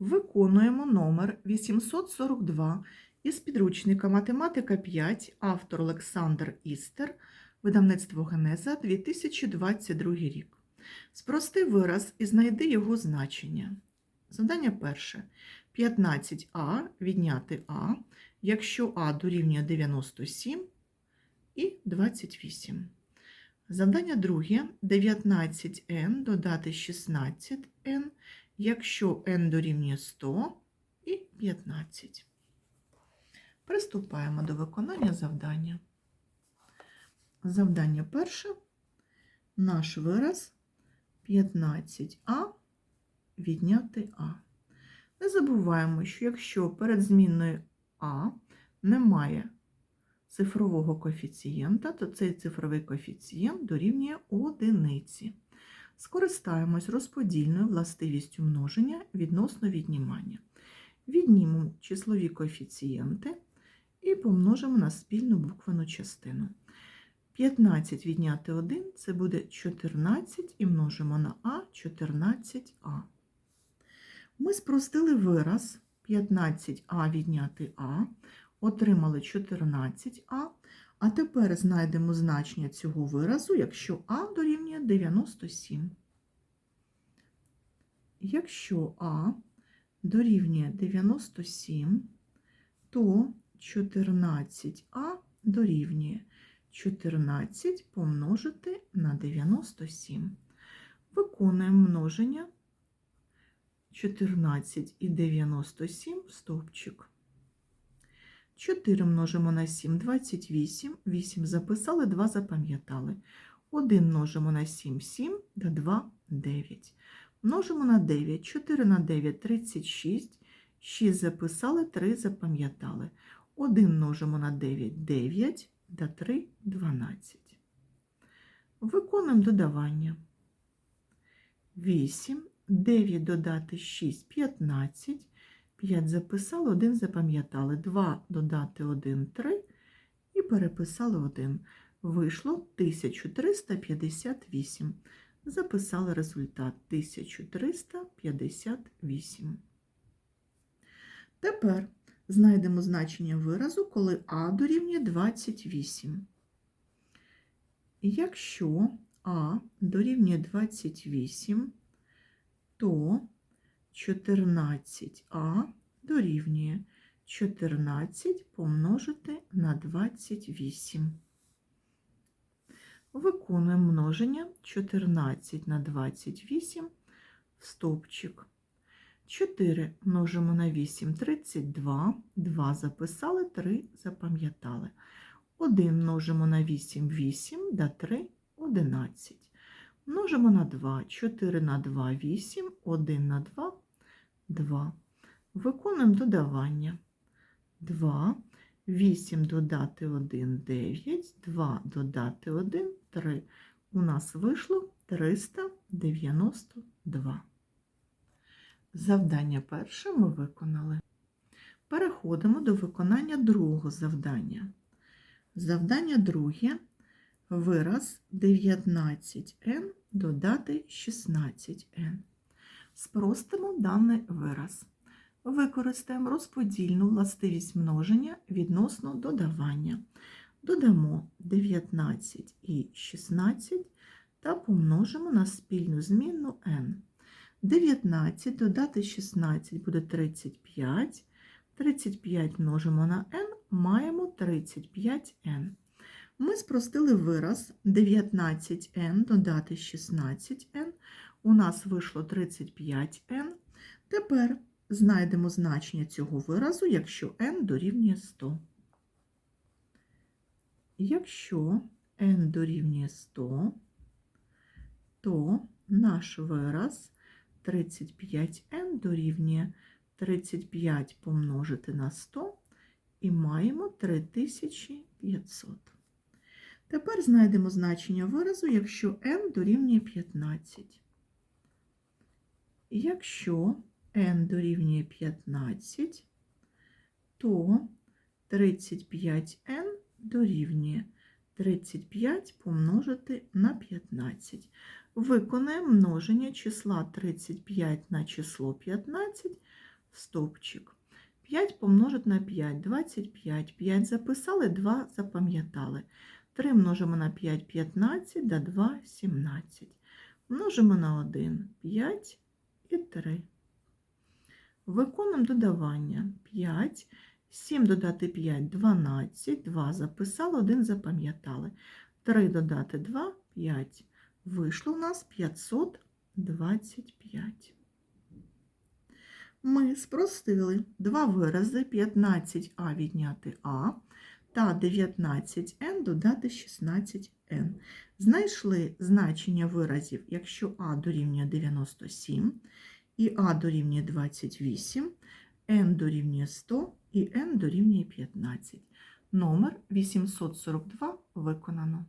Виконуємо номер 842 із підручника Математика 5, автор Олександр Істер, видавництво Генеза 2022 рік. Спрости вираз і знайди його значення. Завдання перше. 15а відняти а, якщо а дорівнює 97 і 28. Завдання друге. 19n додати 16n, якщо n дорівнює 100 і 15. Приступаємо до виконання завдання. Завдання перше. Наш вираз 15а відняти а. Не забуваємо, що якщо перед змінною а немає цифрового коефіцієнта, то цей цифровий коефіцієнт дорівнює одиниці. Скористаємось розподільною властивістю множення відносно віднімання. Віднімемо числові коефіцієнти і помножимо на спільну буквену частину. 15 відняти 1 це буде 14 і множимо на а 14а. Ми спростили вираз 15а відняти а, отримали 14а, а тепер знайдемо значення цього виразу, якщо а дорівнює 97. Якщо а дорівнює 97, то 14а дорівнює 14 помножити на 97. Виконуємо множення 14 і 97 в стовпчик. 4 множимо на 7 28, 8 записали, 2 запам'ятали. 1 множимо на 7 7, та 2 9. Множимо на 9, 4 на 9 36, 6 записали, 3 запам'ятали. 1 множимо на 9 9, та 3 12. Виконуємо додавання. 8, 9 додати 6 15. 5 записали, 1 запам'ятали, 2 додати 1 3 і переписали 1. Вийшло 1358. Записали результат 1358. Тепер знайдемо значення виразу, коли А дорівнює 28. Якщо А дорівнює 28, то 14а дорівнює 14 помножити на 28. Виконуємо множення 14 на 28 в стовпчик. 4 множимо на 8 32, 2 записали, 3 запам'ятали. 1 множимо на 8 8, да 3 11. Множимо на 2, 4 на 2 8, 1 на 2 2. Виконуємо додавання. 2, 8 додати 1 9, 2 додати 1 3. У нас вийшло 392. Завдання перше ми виконали. Переходимо до виконання другого завдання. Завдання друге вираз 19n додати 16n. Спростимо даний вираз. Використаємо розподільну властивість множення відносно додавання. Додамо 19 і 16 та помножимо на спільну змінну n. 19 додати 16 буде 35. 35 множимо на n, маємо 35n. Ми спростили вираз 19n додати 16n. У нас вийшло 35n. Тепер знайдемо значення цього виразу, якщо n дорівнює 100. Якщо n дорівнює 100, то наш вираз 35n дорівнює 35 помножити на 100 і маємо 3500. Тепер знайдемо значення виразу, якщо n дорівнює 15. Якщо n дорівнює 15, то 35n дорівнює 35 помножити на 15. Виконаємо множення числа 35 на число 15, стовпчик. 5 помножити на 5, 25. 5 записали, 2 запам'ятали. 3 множимо на 5, 15, да 2, 17. Множимо на 1, 5 і 3. Виконуємо додавання. 5, 7 додати 5, 12, 2 записали, 1 запам'ятали. 3 додати 2, 5. Вийшло у нас 525. Ми спростили два вирази 15а відняти А та 19n додати 16n. Знайшли значення виразів, якщо А дорівнює 97 і А дорівнює 28, n дорівнює 100 і n дорівнює 15. Номер 842 виконано.